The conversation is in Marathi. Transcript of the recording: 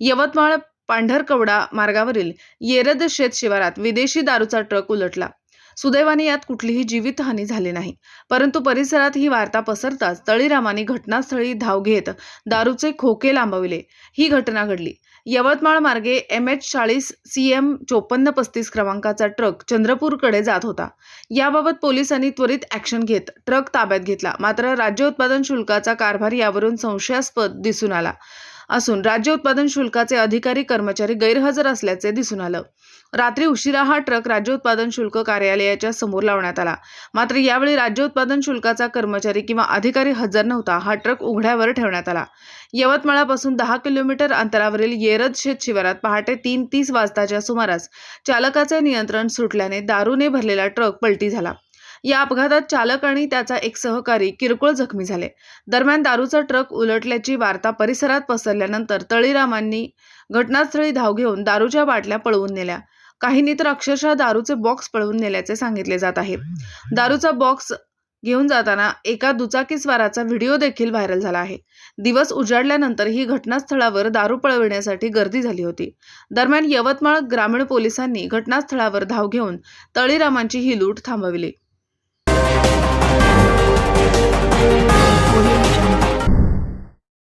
यवतमाळ पांढरकवडा मार्गावरील येरद शेत शिवारात विदेशी दारूचा ट्रक उलटला. सुदैवाने यात कुठलीही जीवितहानी झाली नाही. परंतु परिसरात ही वार्ता पसरताच तळीरामाने घटनास्थळी धाव घेत दारूचे खोके लांबविले. ही घटना घडली. यवतमाळ मार्गे एम एच चाळीस सी एम चोपन्न पस्तीस क्रमांकाचा ट्रक चंद्रपूरकडे जात होता. याबाबत पोलिसांनी त्वरित ॲक्शन घेत ट्रक ताब्यात घेतला. मात्र राज्य उत्पादन शुल्काचा कारभार यावरून संशयास्पद दिसून आला. असून राज्य उत्पादन शुल्काचे अधिकारी कर्मचारी गैरहजर असल्याचे दिसून आलं. रात्री उशिरा हा ट्रक राज्य उत्पादन शुल्क कार्यालयाच्या समोर लावण्यात आला. मात्र यावेळी राज्य उत्पादन शुल्काचा कर्मचारी किंवा अधिकारी हजर नव्हता हा ट्रक उघड्यावर ठेवण्यात आला. यवतमाळापासून दहा किलोमीटर अंतरावरील येरद शेत शिवारात पहाटे तीन तीस वाजताच्या सुमारास चालकाचे नियंत्रण सुटल्याने दारूने भरलेला ट्रक पलटी झाला. या अपघातात चालक आणि त्याचा एक सहकारी किरकोळ जखमी झाले. दरम्यान दारूचा ट्रक उलटल्याची वार्ता परिसरात पसरल्यानंतर तळीरामांनी घटनास्थळी धाव घेऊन दारूच्या बाटल्या पळवून नेल्या. काहींनी तर अक्षरशः दारूचे बॉक्स पळवून नेल्याचे सांगितले जात आहे. दारूचा बॉक्स घेऊन जाताना एका दुचाकीस्वाराचा व्हिडिओ देखील व्हायरल झाला आहे. दिवस उजाडल्यानंतर ही घटनास्थळावर दारू पळविण्यासाठी गर्दी झाली होती. दरम्यान यवतमाळ ग्रामीण पोलिसांनी घटनास्थळावर धाव घेऊन तळीरामांची ही लूट थांबविली. Música